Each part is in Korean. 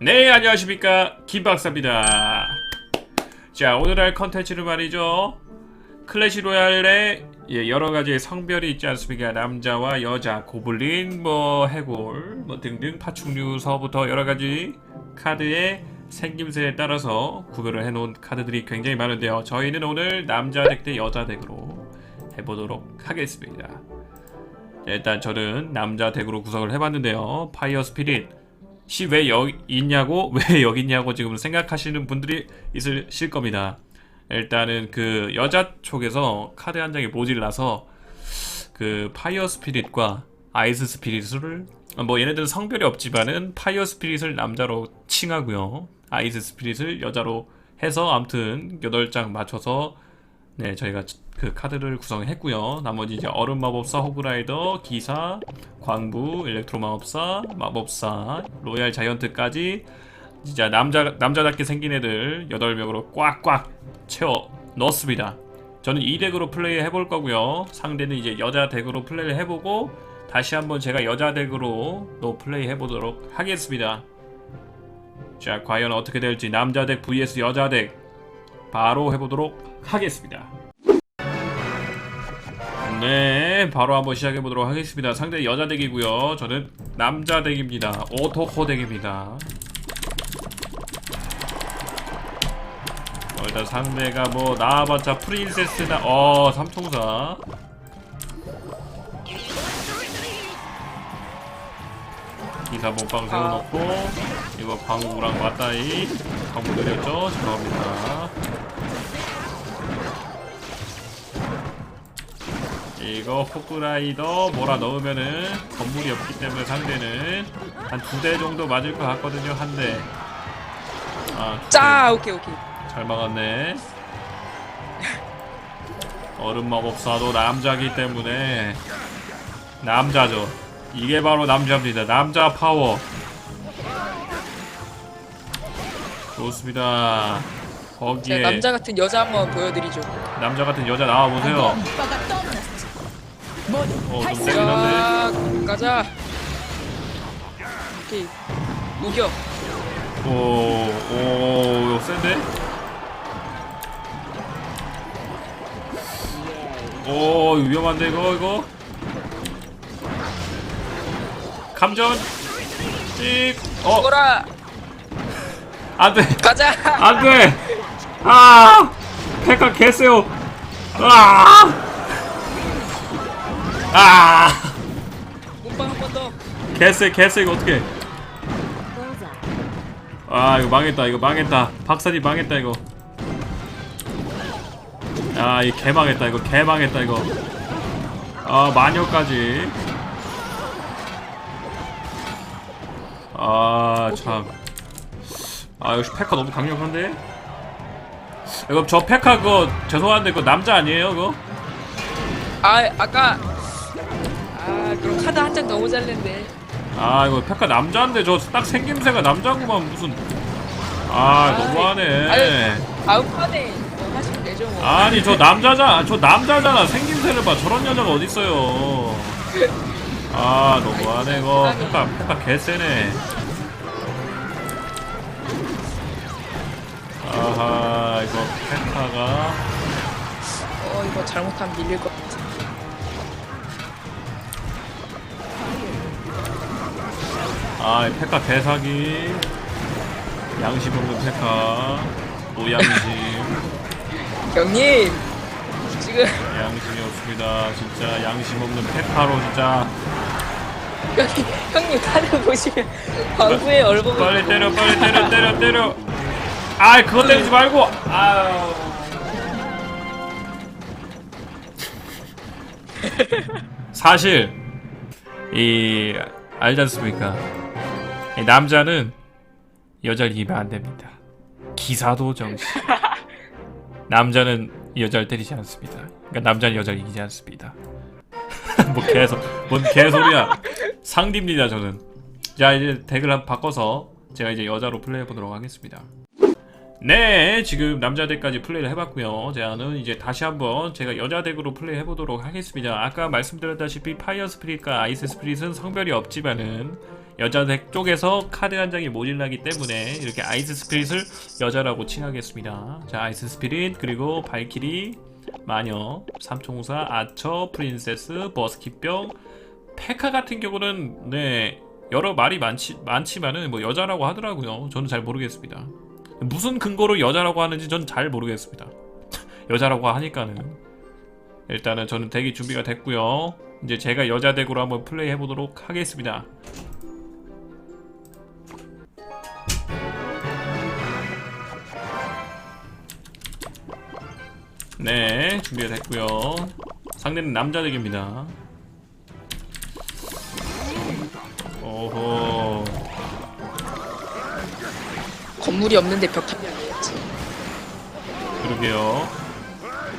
네 안녕하십니까. 김박사입니다. 자 오늘 할 컨텐츠는 말이죠. 클래시 로얄에 예, 여러가지의 성별이 있지 않습니까? 남자와 여자 고블린 뭐 해골 뭐 등등 파충류서부터 여러가지 카드의 생김새에 따라서 구별을 해놓은 카드들이 굉장히 많은데요. 저희는 오늘 남자 덱 대 여자 덱으로 해보도록 하겠습니다. 자, 일단 저는 남자 덱으로 구성을 해봤는데요. 파이어 스피릿 시 왜 여기 있냐고 왜 여기 있냐고 지금 생각하시는 분들이 있으실 겁니다. 일단은 그 여자 쪽에서 카드 한 장이 모질라서 그 파이어 스피릿과 아이스 스피릿을 뭐 얘네들은 성별이 없지만은 파이어 스피릿을 남자로 칭하고요. 아이스 스피릿을 여자로 해서 아무튼 8장 맞춰서 네, 저희가 그 카드를 구성했고요. 나머지 이제 얼음 마법사, 호그라이더, 기사, 광부, 일렉트로 마법사, 마법사, 로얄 자이언트까지 진짜 남자 남자답게 생긴 애들 8명으로 꽉꽉 채워 넣었습니다. 저는 이 덱으로 플레이 해볼 거고요. 상대는 이제 여자 덱으로 플레이를 해보고 다시 한번 제가 여자 덱으로 또 플레이 해보도록 하겠습니다. 자, 과연 어떻게 될지 남자 덱 vs 여자 덱 바로 해보도록 하겠습니다. 네, 바로 한번 시작해 보도록 하겠습니다. 상대 여자 덱이고요. 저는 남자 덱입니다. 오토코 덱입니다. 어, 일단 상대가 뭐 나와봤자 프린세스나 어 삼총사. 기사 몸빵 세워놓고 이거 광구랑 맞다이 광구 느렸죠? 죄송합니다. 이거 호크라이더 몰아 넣으면은 건물이 없기 때문에 상대는 한 두 대 정도 맞을 것 같거든요 한 대. 아. 짜 오케이 오케이 잘 막았네. 얼음 마법사도 남자기 때문에 남자죠. 이게 바로 남자입니다. 남자 파워. 좋습니다. 거기에 남자 같은 여자 한번 보여드리죠 남자 같은 여자 나와 보세요. 어, 좀 세긴 한데. 자 가자 오케이 우겨 오, 오, 이거 센데? 오, 이거 위험한데, 이거, 이거? 감전! 찍! 어, 죽어라 안 돼! 가자 안 돼! 아! 페카 개쎄요! 아! 아! 몸빵 한 번 더. 개쎄, 개쎄, 이거 어떡해. 아 이거 망했다 이거 망했다. 박사님 망했다 이거. 아 이거 개 망했다 이거 개 망했다 이거. 아 마녀까지. 아 참 아 역시 페카 너무 강력한데? 이거 저 페카 그거 죄송한데 그거 남자 아니에요 그거? 아 아까 아 그럼 카드 한 장 너무 잘 냈네. 아 이거 페카 남자인데 저 딱 생김새가 남자구만 무슨. 아 너무하네. 판에 뭐 하시면 되죠 뭐. 아니 저 남자잖아 저 남자잖아. 생김새를 봐. 저런 여자가 어딨어요. 아 너무하네 이거. 페카 페카 개쎄네. 아하 이거 페카가. 어 이거 잘못하면 밀릴 것 아 페카 개사기. 양심 없는 페카. 노양심. 형님 지금. 양심이 없습니다. 진짜 양심 없는 페카로 진짜. 형님 형님 카드 보시면 광부에 얼버무 빨리 때려 빨리 때려 때려 때려. 아 그거 때리지 말고. 아유 사실 이 알지 않습니까? 이 남자는 여자를 이기면 안 됩니다. 기사도 정시 남자는 여자를 때리지 않습니다. 그러니까 남자는 여자를 이기지 않습니다. 뭐 개소 뭔 개소리야. 상디입니다 저는. 자 이제 덱을 한번 바꿔서 제가 이제 여자로 플레이해 보도록 하겠습니다 네, 지금 남자 덱까지 플레이를 해봤고요. 저는 이제 다시 한번 제가 여자 덱으로 플레이 해보도록 하겠습니다. 아까 말씀드렸다시피 파이어 스피릿과 아이스 스피릿은 성별이 없지만은 여자 덱 쪽에서 카드 한 장이 모질라기 때문에 이렇게 아이스 스피릿을 여자라고 칭하겠습니다. 자, 아이스 스피릿 그리고 발키리, 마녀, 삼총사, 아처, 프린세스, 버스킷병, 페카 같은 경우는 네 여러 말이 많지 많지만은 뭐 여자라고 하더라고요. 저는 잘 모르겠습니다. 무슨 근거로 여자라고 하는지 전 잘 모르겠습니다. 여자라고 하니까는 일단은 저는 덱이 준비가 됐고요. 이제 제가 여자 덱으로 한번 플레이 해보도록 하겠습니다. 네, 준비가 됐고요. 상대는 남자 덱입니다. 오호. 건물이 없는데 벽 타면 해야지. 그러게요.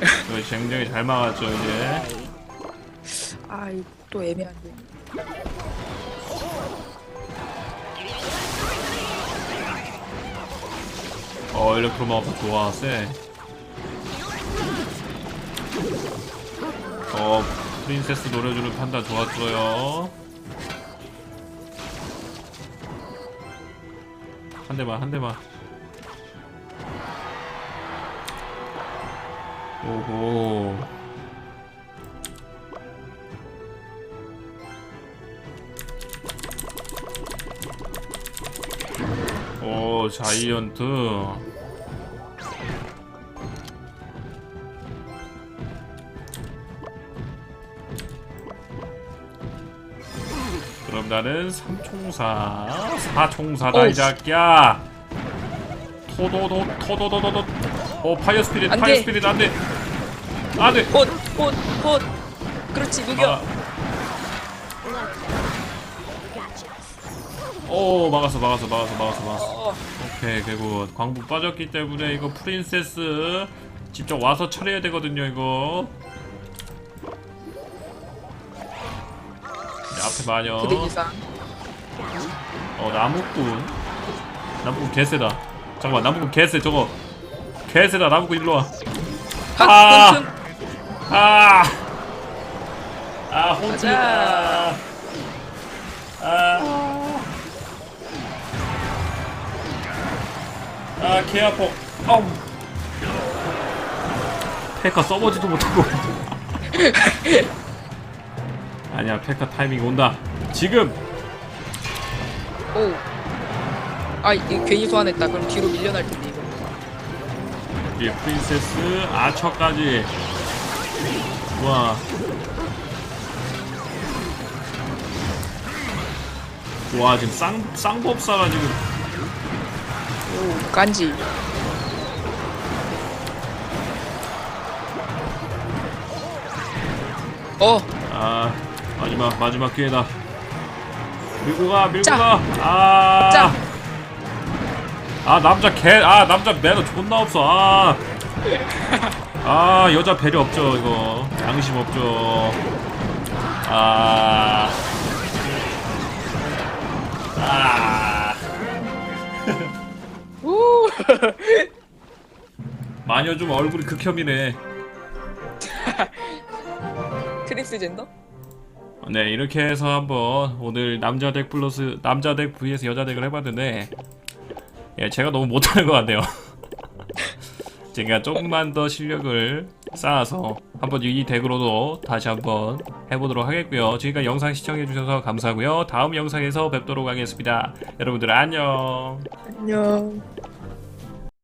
이거 굉장히 잘 막았죠 이제. 아, 이거 또 애매한데. 어 일렉트로마우스 좋아 쎄. 어 프린세스 노려주는 판단 좋았어요. 한 대만 한 대만. 오호. 오 자이언트 나는 삼총사 사총사다 이 어우. 자끼야 토도도 토도도도도 어 파이어 스피릿 안 파이어 돼. 스피릿 안돼 안돼 곧, 곧, 곧. 그렇지, 녹여. 아. 오 막았어 막았어 막았어 막았어 막았어 어, 오케이 개굿 광부 빠졌기 때문에 이거 프린세스 직접 와서 처리해야 되거든요 이거 네, 앞에 마녀 그대. 어 나무꾼 나무꾼 개세다 잠깐만 나무꾼 개세 저거 개세다 나무꾼 일로 와 아. 아, 흠, 아! 아, 혼자. 아. 아, 개 아파. 아우. 페카 써보지도 못하고. 아니야, 페카 타이밍 온다. 지금. 오. 아, 이 괜히 소환했다. 그럼 뒤로 밀려날 텐데 이거. 이 프린세스 아처까지. 와. 와, 지금 쌍, 쌍법사가 지금. 오, 간지. 어, 아 마지막 마지막 기회다 밀고 가 밀고 짜. 가 아 짜. 아 남자 개 아 남자 매너 존나 없어 아. 아 여자 배려 없죠 이거 양심 없죠 아. 아. 우. 마녀 좀 얼굴이 극혐이네 트랜스젠더? 네 이렇게 해서 한번 오늘 남자 덱 플러스 남자 덱 vs 여자 덱을 해봤는데 예 제가 너무 못하는 것 같네요. 제가 조금만 더 실력을 쌓아서 한번 이 덱으로도 다시 한번 해보도록 하겠고요. 지금까지 영상 시청해주셔서 감사하고요. 다음 영상에서 뵙도록 하겠습니다. 여러분들 안녕. 안녕.